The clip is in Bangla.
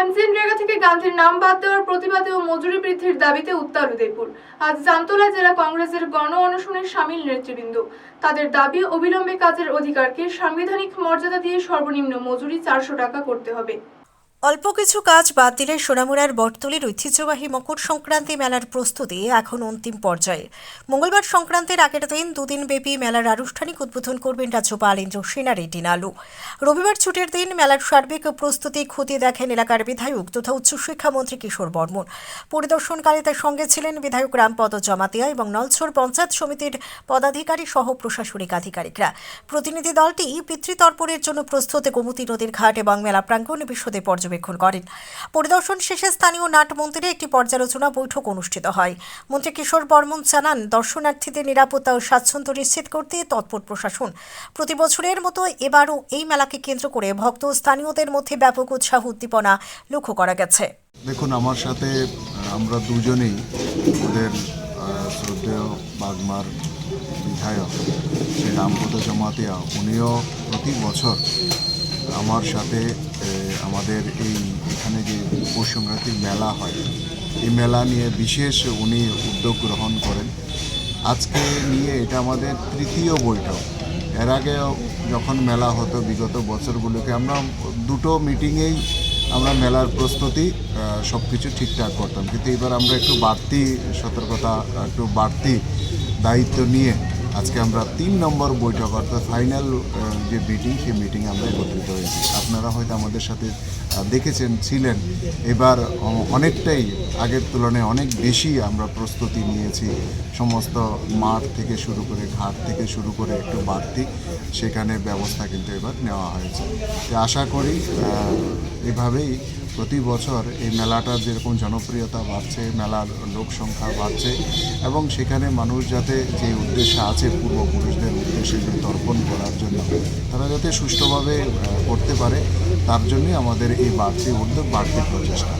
এমজিএনরেগা থেকে গান্ধীর নাম বাদ দেওয়ার প্রতিবাদে ও মজুরি বৃদ্ধির দাবিতে উত্তাল উদয়পুর। আজ জামতলা জেলা কংগ্রেসের গণ অনশনে সামিল নেতৃবৃন্দ। তাদের দাবি, অবিলম্বে কাজের অধিকারকে সাংবিধানিক মর্যাদা দিয়ে সর্বনিম্ন মজুরি চারশো টাকা করতে হবে। অল্প কিছু কাজ বাদ দিলে সোনামুড়ার বটতলির ঐতিহ্যবাহী মকর সংক্রান্তি মেলার প্রস্তুতি এখন অন্তিম পর্যায়ে। মঙ্গলবার সংক্রান্তির আগের দিন দুদিন ব্যাপী মেলার আনুষ্ঠানিক উদ্বোধন করবেন রাজ্যপাল ইন্দ্র সেনারেড্ডি নালু। রবিবার ছুটির দিন মেলার সার্বিক প্রস্তুতি খতিয়ে দেখেন এলাকার বিধায়ক তথা উচ্চশিক্ষামন্ত্রী কিশোর বর্মন। পরিদর্শনকালে তার সঙ্গে ছিলেন বিধায়ক রামপদ জমাতিয়া এবং নলছড় পঞ্চায়েত সমিতির পদাধিকারী সহ প্রশাসনিক আধিকারিকরা। প্রতিনিধি দলটি পিতৃতর্পণের জন্য প্রস্তুত গোমতী নদীর ঘাট এবং মেলা প্রাঙ্গণ বিশদে পর্যবেক্ষণ করেন। পরিদর্শন শেষে স্থানীয় নাট মন্দিরে একটি পর্যালোচনা বৈঠক অনুষ্ঠিত হয়। মন্ত্রী কিশোর বর্মন জানান, দর্শনার্থীদের নিরাপত্তা ও স্বাচ্ছন্দ্য নিশ্চিত করতে তৎপর প্রশাসন। প্রতি বছরের মতো এবারও এই মেলাকে কেন্দ্র করে ভক্ত ও স্থানীয়দের মধ্যে ব্যাপক উৎসাহ উদ্দীপনা লক্ষ্য করা গেছে। দেখুন, আমার সাথে আমরা দুজনেই ওদের শ্রদ্ধেয় বাগমার বিধায়ক শ্রী রামপদ জমাতিয়া, উনিও প্রতি বছর আমার সাথে আমাদের এই এখানে যে পৌষ সংক্রান্তির মেলা হয়, এই মেলা নিয়ে বিশেষ উনি উদ্যোগ গ্রহণ করেন। আজকে নিয়ে এটা আমাদের তৃতীয় বৈঠক। এর আগে যখন মেলা হতো বিগত বছরগুলোকে, আমরা দুটো মিটিংয়েই আমরা মেলার প্রস্তুতি সব কিছু ঠিকঠাক করতাম। কিন্তু এবার আমরা একটু বাড়তি সতর্কতা, একটু বাড়তি দায়িত্ব নিয়ে আজকে আমরা তিন নম্বর বৈঠক, অর্থাৎ ফাইনাল যে মিটিং সেই মিটিংয়ে আমরা একত্রিত হয়েছি। আপনারা হয়তো আমাদের সাথে দেখেছেন, ছিলেন। এবার অনেকটাই আগের তুলনায় অনেক বেশি আমরা প্রস্তুতি নিয়েছি। সমস্ত মাঠ থেকে শুরু করে ঘাট থেকে শুরু করে একটু বাড়তি, সেখানে ব্যবস্থা কিন্তু এবার নেওয়া হয়েছে। আশা করি এভাবেই প্রতি বছর এই মেলাটার যেরকম জনপ্রিয়তা বাড়ছে, মেলার লোক সংখ্যা বাড়ছে এবং সেখানে মানুষ যাতে যে উদ্দেশ্যে আছে পূর্বপুরুষদের উদ্দেশ্যে যে তর্পণ করার জন্য, তারা যাতে সুষ্ঠুভাবে করতে পারে, তার জন্যই আমাদের এই বাড়তি উদ্যোগ, বাড়তি প্রচেষ্টা।